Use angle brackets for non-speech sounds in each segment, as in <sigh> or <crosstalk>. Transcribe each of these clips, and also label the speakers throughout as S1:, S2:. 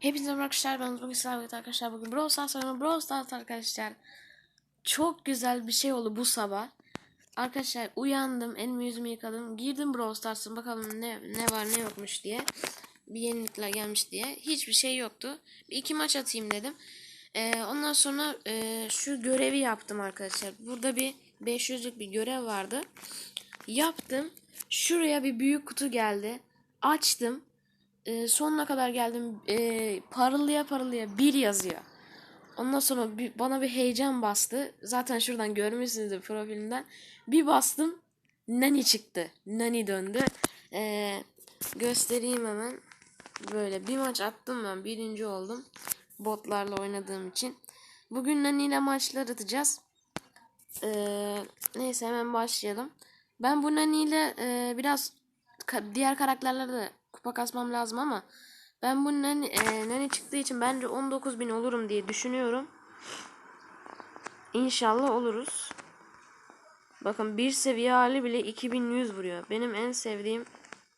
S1: Hepinize merhaba arkadaşlar ben bugün sizlerle arkadaşlar bugün Brawl Stars oynuyorum. Brawl Stars arkadaşlar Çok güzel bir şey oldu bu sabah. Arkadaşlar uyandım elimi yüzümü yıkadım girdim Brawl Stars'a bakalım ne, ne var ne yokmuş diye. Bir yenilikler gelmiş diye. Hiçbir şey yoktu. Bir iki maç atayım dedim. Ee, Ondan sonra e, şu görevi yaptım arkadaşlar. Burada bir 500'lük bir görev vardı. Yaptım. Şuraya bir büyük kutu geldi. Açtım e, sonuna kadar geldim. E, parıldıya parıldıya bir yazıyor. Ondan sonra bir, bana bir heyecan bastı. Zaten şuradan görmüşsünüzdür profilimden. Bir bastım. Nani çıktı. Nani döndü. E, göstereyim hemen. Böyle bir maç attım ben. Birinci oldum. Botlarla oynadığım için. Bugün Nani ile maçlar atacağız. E, neyse hemen başlayalım. Ben bu Nani ile e, biraz ka- diğer karakterlerde de kupa kasmam lazım ama ben bu nani, e, nani çıktığı için bence 19.000 olurum diye düşünüyorum. İnşallah oluruz. Bakın bir seviye hali bile 2100 vuruyor. Benim en sevdiğim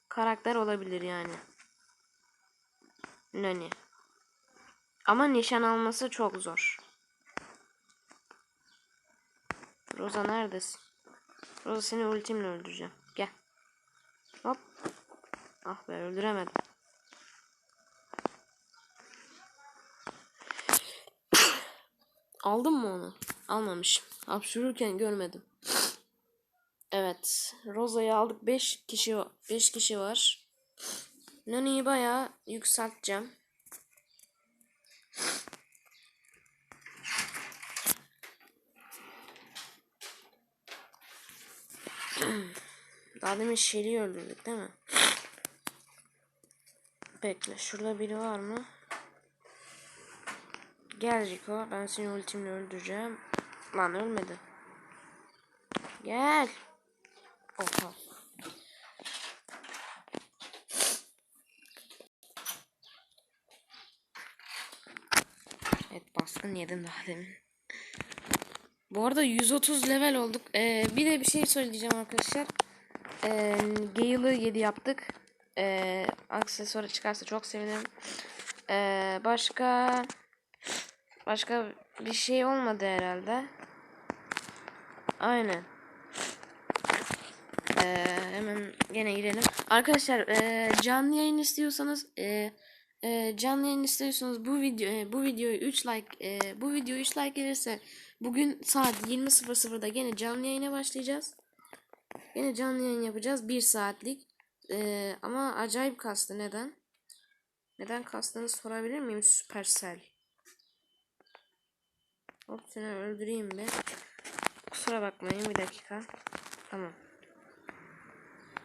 S1: karakter olabilir yani. Nani. Ama nişan alması çok zor. Rosa neredesin? Rosa seni ultimle öldüreceğim. Gel. Hop. Ah be öldüremedim. <coughs> Aldım mı onu? Almamışım. Hapşururken görmedim. Evet. Rosa'yı aldık. 5 kişi 5 kişi var. Nani'yi bayağı yükselteceğim. <coughs> Daha demin Shelly'i öldürdük değil mi? Bekle. Şurada biri var mı? Gel Rico. Ben seni ultimle öldüreceğim. Lan ölmedi. Gel. Oha. Evet baskın yedim daha demin. Bu arada 130 level olduk. Ee, bir de bir şey söyleyeceğim arkadaşlar. Ee, Gale'ı 7 yaptık. Ee, aksesuarı çıkarsa çok sevinirim. Ee, başka başka bir şey olmadı herhalde. Aynen. Ee, hemen gene girelim. Arkadaşlar e, canlı yayın istiyorsanız e, e, canlı yayın istiyorsanız bu video e, bu videoyu 3 like e, bu video 3 like gelirse bugün saat 20.00'da gene canlı yayına başlayacağız. Yine canlı yayın yapacağız. 1 saatlik. Ee, ama acayip kastı. Neden? Neden kastığını sorabilir miyim? Supercell. Hop seni öldüreyim bir. Kusura bakmayın bir dakika. Tamam.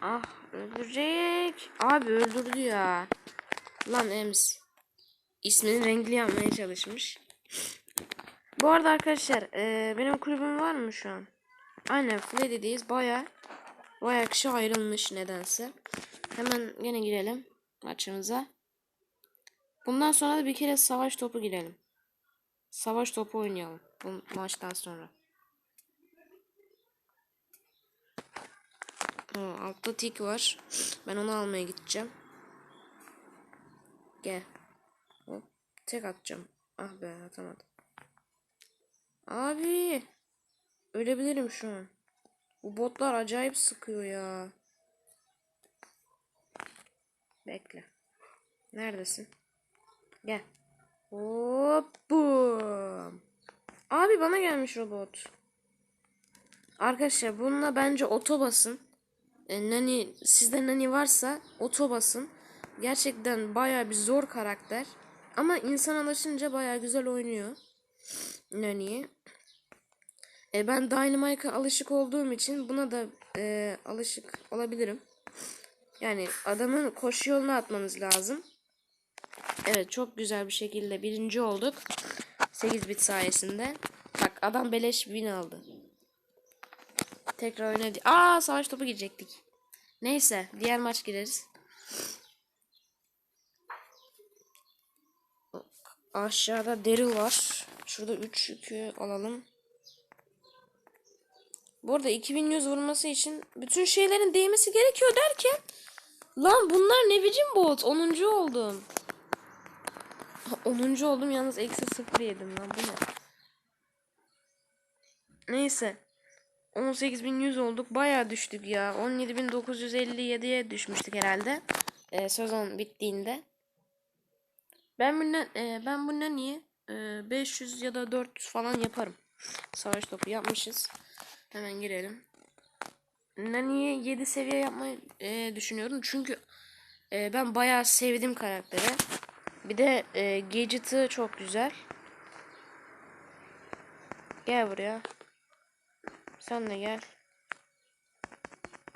S1: Ah öldürecek. Abi öldürdü ya. Lan Ems. İsmini renkli yapmaya çalışmış. Bu arada arkadaşlar e, benim kulübüm var mı şu an? Aynen Freddy'deyiz. Baya baya kişi ayrılmış nedense. Hemen gene girelim maçımıza. Bundan sonra da bir kere savaş topu girelim. Savaş topu oynayalım bu maçtan sonra. O, altta tik var. Ben onu almaya gideceğim. Gel. Hop, tek atacağım. Ah be atamadım. Abi. Ölebilirim şu an. Bu botlar acayip sıkıyor ya. Bekle. Neredesin? Gel. Hop. Abi bana gelmiş robot. Arkadaşlar bununla bence oto basın. E, nani sizde nani varsa oto basın. Gerçekten baya bir zor karakter. Ama insan alışınca baya güzel oynuyor. Nani'ye. E, ben Dynamite'a alışık olduğum için buna da e, alışık olabilirim. Yani adamın koşu yoluna atmanız lazım. Evet çok güzel bir şekilde birinci olduk. 8 bit sayesinde. Bak adam beleş win aldı. Tekrar oynadı. Aa savaş topu girecektik. Neyse diğer maç gireriz. Aşağıda Daryl var. Şurada 3 yükü alalım. Bu arada 2100 vurması için bütün şeylerin değmesi gerekiyor derken lan bunlar ne biçim bot? 10. oldum. <laughs> 10. oldum yalnız eksi 0 yedim lan bu ne? Neyse. 18.100 olduk. Bayağı düştük ya. 17.957'ye düşmüştük herhalde. Ee, sezon bittiğinde. Ben bundan e, ben bundan niye e, 500 ya da 400 falan yaparım. Savaş topu yapmışız. Hemen girelim. Nani'ye 7 seviye yapmayı e, düşünüyorum. Çünkü e, ben bayağı sevdim karakteri. Bir de e, gadget'ı çok güzel. Gel buraya. Sen de gel.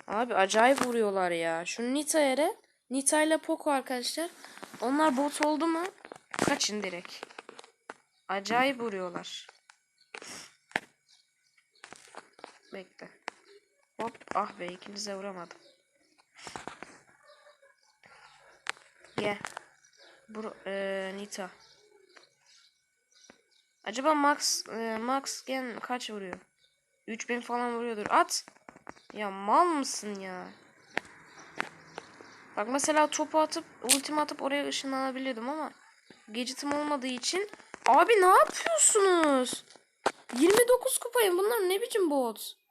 S1: Abi acayip vuruyorlar ya. Şu Nita yere. Nita ile Poco arkadaşlar. Onlar bot oldu mu? Kaçın direkt. Acayip vuruyorlar. Bekle. Hop ah be ikinize vuramadım. Gel. Bro, e, Nita. Acaba Max e, Max gen kaç vuruyor? 3000 falan vuruyordur. At. Ya mal mısın ya? Bak mesela topu atıp ultimi atıp oraya ışınlanabilirdim ama gadget'im olmadığı için Abi ne yapıyorsunuz? 29 kupayım. Bunlar ne biçim bot?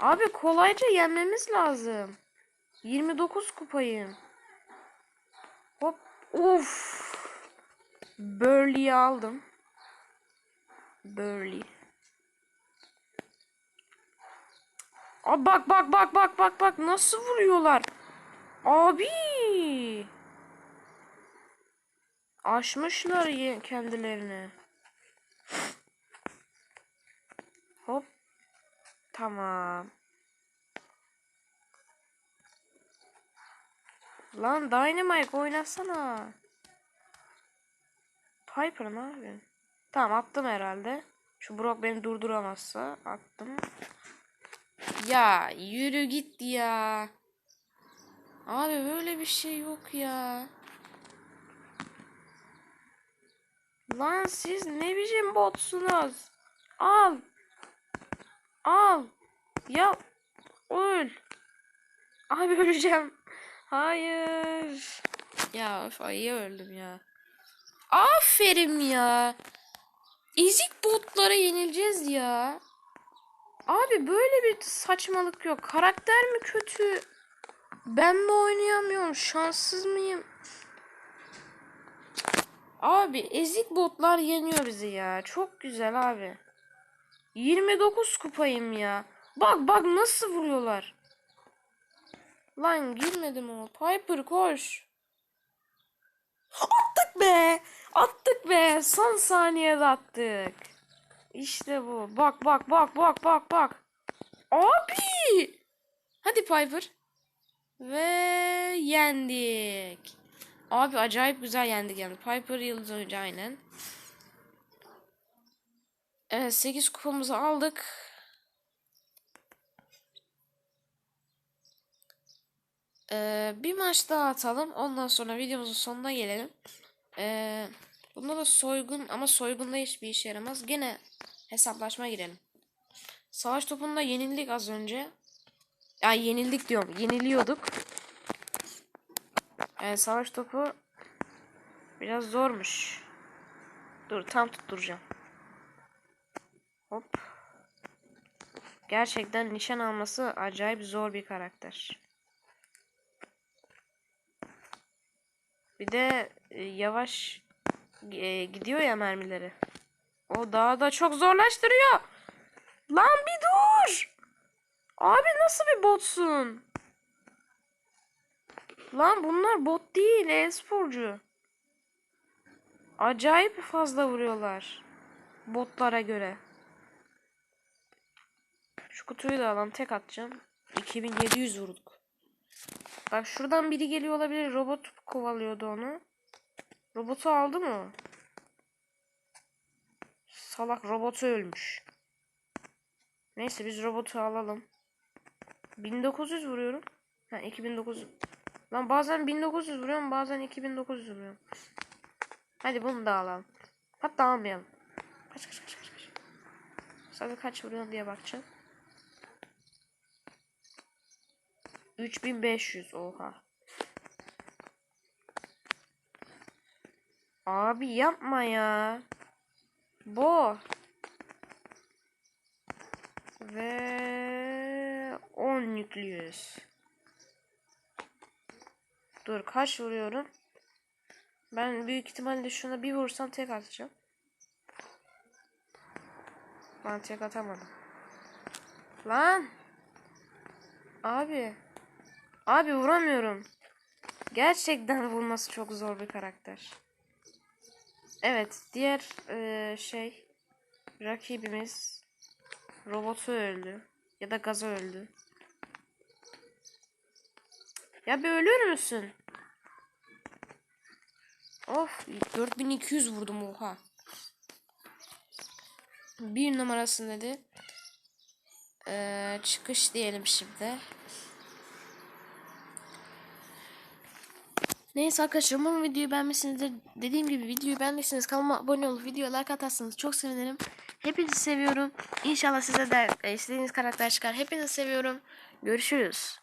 S1: Abi kolayca yenmemiz lazım. 29 kupayım. Hop. Uf. Burley'i aldım. Burley. Abi bak bak bak bak bak bak nasıl vuruyorlar. Abi. Aşmışlar kendilerini. Tamam. Lan Dynamite oynasana. Piper ne yapıyorsun? Tamam attım herhalde. Şu Brock beni durduramazsa attım. Ya yürü git ya. Abi böyle bir şey yok ya. Lan siz ne biçim botsunuz? Al. Al. Ya öl. Abi <laughs> öleceğim. Hayır. Ya öf ayı öldüm ya. Aferin ya. Ezik botlara yenileceğiz ya. Abi böyle bir saçmalık yok. Karakter mi kötü? Ben mi oynayamıyorum? Şanssız mıyım? Abi ezik botlar yeniyor bizi ya. Çok güzel abi. 29 kupayım ya. Bak bak nasıl vuruyorlar. Lan girmedim o. Piper koş. Attık be. Attık be. Son saniyede attık. İşte bu. Bak bak bak bak bak bak. Abi. Hadi Piper. Ve yendik. Abi acayip güzel yendik yani. Piper yıldız oyuncu aynen. Evet 8 kupamızı aldık. Ee, bir maç daha atalım. Ondan sonra videomuzun sonuna gelelim. Ee, bunda da soygun ama soygunda hiçbir işe yaramaz. Gene hesaplaşma girelim. Savaş topunda yenildik az önce. Ya yenildik diyorum. Yeniliyorduk. Yani savaş topu biraz zormuş. Dur tam tutturacağım. Hop. Gerçekten nişan alması acayip zor bir karakter. Bir de e, yavaş e, gidiyor ya mermileri. O daha da çok zorlaştırıyor. Lan bir dur. Abi nasıl bir botsun? Lan bunlar bot değil e-sporcu. Acayip fazla vuruyorlar. Botlara göre. Şu kutuyu da alalım tek atacağım. 2700 vurduk. Bak şuradan biri geliyor olabilir. Robot kovalıyordu onu. Robotu aldı mı? Salak robotu ölmüş. Neyse biz robotu alalım. 1900 vuruyorum. Ha 2900. Lan bazen 1900 vuruyorum bazen 2900 vuruyorum. Hadi bunu da alalım. Hatta almayalım. Kaç kaç kaç kaç. Sadece kaç vuruyorsun diye bakacağım. 3500 oha. Abi yapma ya. Bo. Ve 10 yüklüyoruz. Dur kaç vuruyorum? Ben büyük ihtimalle şuna bir vursam tek atacağım. Lan tek atamadım. Lan. Abi. Abi vuramıyorum. Gerçekten vurması çok zor bir karakter. Evet, diğer eee, şey rakibimiz robotu öldü ya da gaza öldü. Ya bir ölür müsün? Of, 4200 vurdum oha. Bir numarası dedi. Eee, çıkış diyelim şimdi. Neyse arkadaşlar umarım videoyu beğenmişsinizdir. Dediğim gibi videoyu beğendiyseniz kanalıma abone olup videoya like atarsanız çok sevinirim. Hepinizi seviyorum. İnşallah size de istediğiniz karakter çıkar. Hepinizi seviyorum. Görüşürüz.